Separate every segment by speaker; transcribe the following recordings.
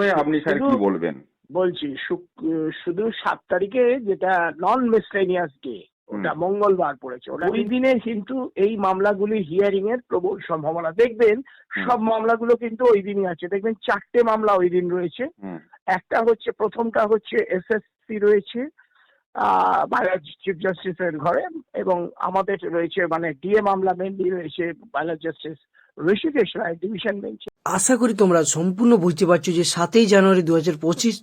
Speaker 1: বিষয়ে আপনি স্যার কি বলবেন?
Speaker 2: বলছি শুধু সাত তারিখে যেটা নন মিসলেনিয়াস ডে ওটা মঙ্গলবার পড়েছে। ওটা ওই দিনে কিন্তু এই মামলাগুলি হিয়ারিং এর প্রবল সম্ভাবনা। দেখবেন সব মামলাগুলো কিন্তু ওই দিনই আছে। দেখবেন চারটে মামলা ওই দিন রয়েছে। একটা হচ্ছে প্রথমটা হচ্ছে এসএসসি রয়েছে চিফ জাস্টিসের ঘরে এবং আমাদের রয়েছে মানে ডিএ মামলা মেনলি রয়েছে বায়োলজ জাস্টিস ঋষিকেশ রায় ডিভিশন বেঞ্চে
Speaker 3: আশা করি তোমরা সম্পূর্ণ বুঝতে পারছ যে সাতই জানুয়ারি দু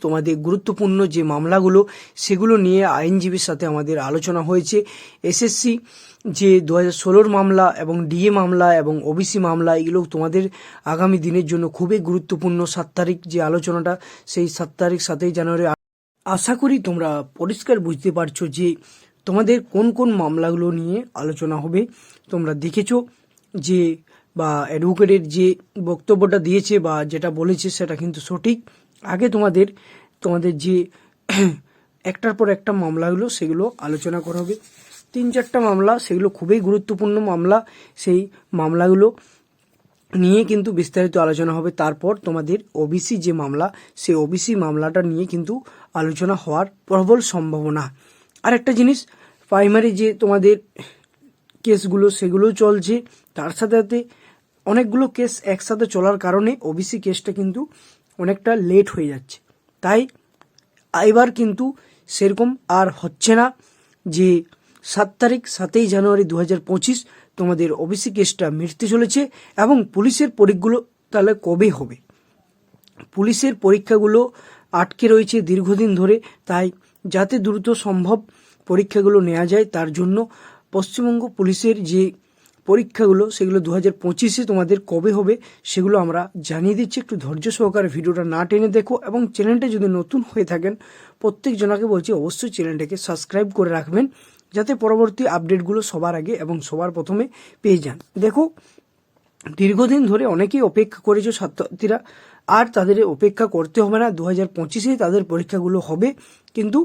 Speaker 3: তোমাদের গুরুত্বপূর্ণ যে মামলাগুলো, সেগুলো নিয়ে আইনজীবীর সাথে আমাদের আলোচনা হয়েছে। এসএসসি যে দু হাজার মামলা এবং ডিএ মামলা এবং ওবিসি মামলা, এগুলো তোমাদের আগামী দিনের জন্য খুবই গুরুত্বপূর্ণ। সাত তারিখ যে আলোচনাটা, সেই সাত তারিখ সাতই জানুয়ারি। আশা করি তোমরা পরিষ্কার বুঝতে পারছ যে তোমাদের কোন কোন মামলাগুলো নিয়ে আলোচনা হবে। তোমরা দেখেছ যে বা অ্যাডভোকেটের যে বক্তব্যটা দিয়েছে বা যেটা বলেছে সেটা কিন্তু সঠিক। আগে তোমাদের তোমাদের যে একটার পর একটা মামলাগুলো সেগুলো আলোচনা করা হবে। তিন চারটা মামলা, সেগুলো খুবই গুরুত্বপূর্ণ মামলা। সেই মামলাগুলো নিয়ে কিন্তু বিস্তারিত আলোচনা হবে। তারপর তোমাদের ওবিসি যে মামলা, সেই ওবিসি মামলাটা নিয়ে কিন্তু আলোচনা হওয়ার প্রবল সম্ভাবনা। আর একটা জিনিস প্রাইমারি যে তোমাদের কেসগুলো সেগুলোও চলছে। তার সাথে সাথে অনেকগুলো কেস একসাথে চলার কারণে ওবিসি কেসটা কিন্তু অনেকটা লেট হয়ে যাচ্ছে। তাই এবার কিন্তু সেরকম আর হচ্ছে না যে সাত তারিখ সাতই জানুয়ারি দু হাজার পঁচিশ তোমাদের ওবিসি কেসটা মিটতে চলেছে এবং পুলিশের পরীক্ষাগুলো তাহলে কবে হবে? পুলিশের পরীক্ষাগুলো আটকে রয়েছে দীর্ঘদিন ধরে, তাই যাতে দ্রুত সম্ভব পরীক্ষাগুলো নেওয়া যায় তার জন্য পশ্চিমবঙ্গ পুলিশের যে পরীক্ষাগুলো, সেগুলো দু হাজার পঁচিশে তোমাদের কবে হবে, সেগুলো আমরা জানিয়ে দিচ্ছি। একটু ধৈর্য সহকারে ভিডিওটা না টেনে দেখো এবং চ্যানেলটা যদি নতুন হয়ে থাকেন প্রত্যেক জনাকে বলছি অবশ্যই চ্যানেলটাকে সাবস্ক্রাইব করে রাখবেন, যাতে পরবর্তী আপডেটগুলো সবার আগে এবং সবার প্রথমে পেয়ে যান। দেখো, দীর্ঘদিন ধরে অনেকেই অপেক্ষা করেছে ছাত্রছাত্রীরা, আর তাদের অপেক্ষা করতে হবে না দু হাজার তাদের পরীক্ষাগুলো হবে। কিন্তু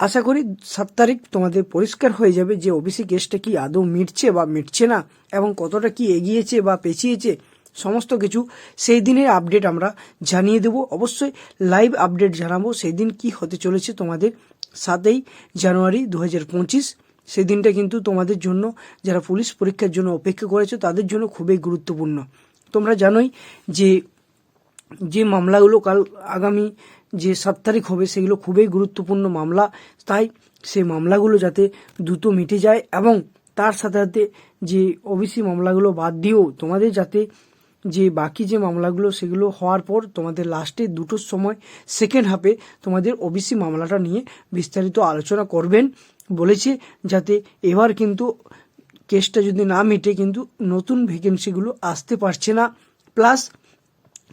Speaker 3: আশা করি সাত তারিখ তোমাদের পরিষ্কার হয়ে যাবে যে ওবিসি কেসটা কি আদৌ মিটছে বা মিটছে না এবং কতটা কি এগিয়েছে বা পেছিয়েছে সমস্ত কিছু, সেই দিনের আপডেট আমরা জানিয়ে দেব। অবশ্যই লাইভ আপডেট জানাব সেই দিন কি হতে চলেছে তোমাদের সাতই জানুয়ারি দু হাজার পঁচিশ। সেই দিনটা কিন্তু তোমাদের জন্য, যারা পুলিশ পরীক্ষার জন্য অপেক্ষা করেছ, তাদের জন্য খুবই গুরুত্বপূর্ণ। তোমরা জানোই যে যে মামলাগুলো কাল আগামী যে সাত তারিখ হবে সেগুলো খুবই গুরুত্বপূর্ণ মামলা। তাই সেই মামলাগুলো যাতে দ্রুত মিটে যায় এবং তার সাথে সাথে যে ওবিসি মামলাগুলো বাদ দিয়েও তোমাদের যাতে যে বাকি যে মামলাগুলো সেগুলো হওয়ার পর তোমাদের লাস্টে দুটোর সময়, সেকেন্ড হাফে তোমাদের ওবিসি মামলাটা নিয়ে বিস্তারিত আলোচনা করবেন। বলেছে যাতে এবার কিন্তু কেসটা যদি না মিটে কিন্তু নতুন ভ্যাকেন্সিগুলো আসতে পারছে না। প্লাস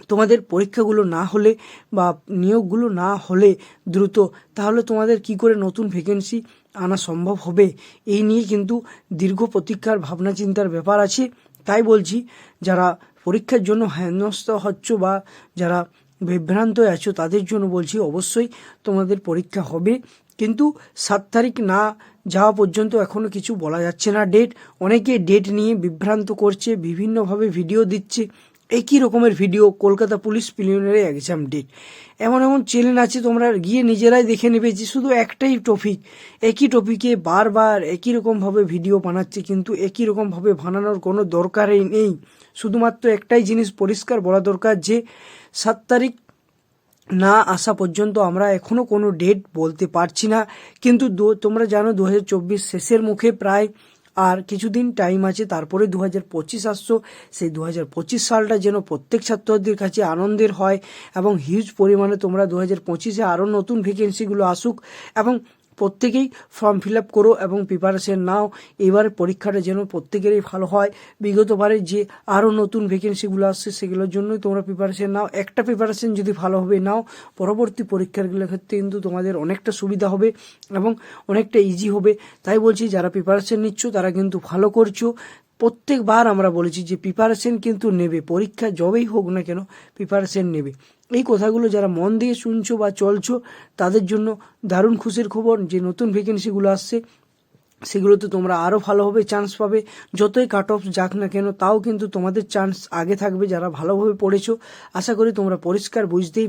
Speaker 3: তোমাদের পরীক্ষাগুলো না হলে বা নিয়োগগুলো না হলে দ্রুত, তাহলে তোমাদের কি করে নতুন ভ্যাকেন্সি আনা সম্ভব হবে? এই নিয়ে কিন্তু দীর্ঘ প্রতীক্ষার ভাবনা চিন্তার ব্যাপার আছে। তাই বলছি, যারা পরীক্ষার জন্য হেনস্থ হচ্ছ বা যারা বিভ্রান্ত আছো, তাদের জন্য বলছি অবশ্যই তোমাদের পরীক্ষা হবে। কিন্তু সাত তারিখ না যাওয়া পর্যন্ত এখনও কিছু বলা যাচ্ছে না। ডেট অনেকে ডেট নিয়ে বিভ্রান্ত করছে, বিভিন্নভাবে ভিডিও দিচ্ছে। একই রকমের video, Kolkata police preliminary exam date এমন এমন চ্যানেল আছে, তোমরা গিয়ে নিজেরাই দেখে নেবে যে শুধু একটাই টপিক একই টপিকে বারবার একই রকমভাবে ভিডিও বানাচ্ছে, কিন্তু একই রকমভাবে বানানোর কোনো দরকারই নেই। শুধুমাত্র একটাই জিনিস পরিষ্কার বলা দরকার যে, সাত তারিখ না আসা পর্যন্ত আমরা এখনও কোনো ডেট বলতে পারছি না। কিন্তু তোমরা জানো দু হাজার চব্বিশ শেষের মুখে প্রায় আর কিছুদিন টাইম আছে, তারপরে দু হাজার পঁচিশ আসছো। সেই দু হাজার পঁচিশ সালটা যেন প্রত্যেক ছাত্রদের কাছে আনন্দের হয় এবং হিউজ পরিমাণে তোমরা দু হাজার পঁচিশে আরও নতুন ভ্যাকেন্সিগুলো আসুক এবং প্রত্যেকেই ফর্ম ফিল আপ করো এবং প্রিপারেশন নাও। এবার পরীক্ষাটা যেন প্রত্যেকেরই ভালো হয়। বিগতবারে যে আরও নতুন ভ্যাকেন্সিগুলো আসছে, সেগুলোর জন্যই তোমরা প্রিপারেশন নাও। একটা প্রিপারেশন যদি ভালোভাবে নাও। পরবর্তী পরীক্ষাগুলোর ক্ষেত্রে কিন্তু তোমাদের অনেকটা সুবিধা হবে এবং অনেকটা ইজি হবে। তাই বলছি, যারা প্রিপারেশন নিচ্ছ, তারা কিন্তু ভালো করছ। প্রত্যেকবার আমরা বলেছি যে প্রিপারেশন কিন্তু নেবে, পরীক্ষা যবেই হোক না কেন প্রিপারেশন নেবে। এই কথাগুলো যারা মন দিয়ে শুনছো বা চলছো, তাদের জন্য দারুণ খুশির খবর যে নতুন ভ্যাকেন্সিগুলো আসছে, সেগুলোতে তোমরা আরও ভালোভাবে চান্স পাবে। যতই কাট অফ যাক না কেন, তাও কিন্তু তোমাদের চান্স আগে থাকবে যারা ভালোভাবে পড়েছো। আশা করি তোমরা পরিষ্কার বুঝতেই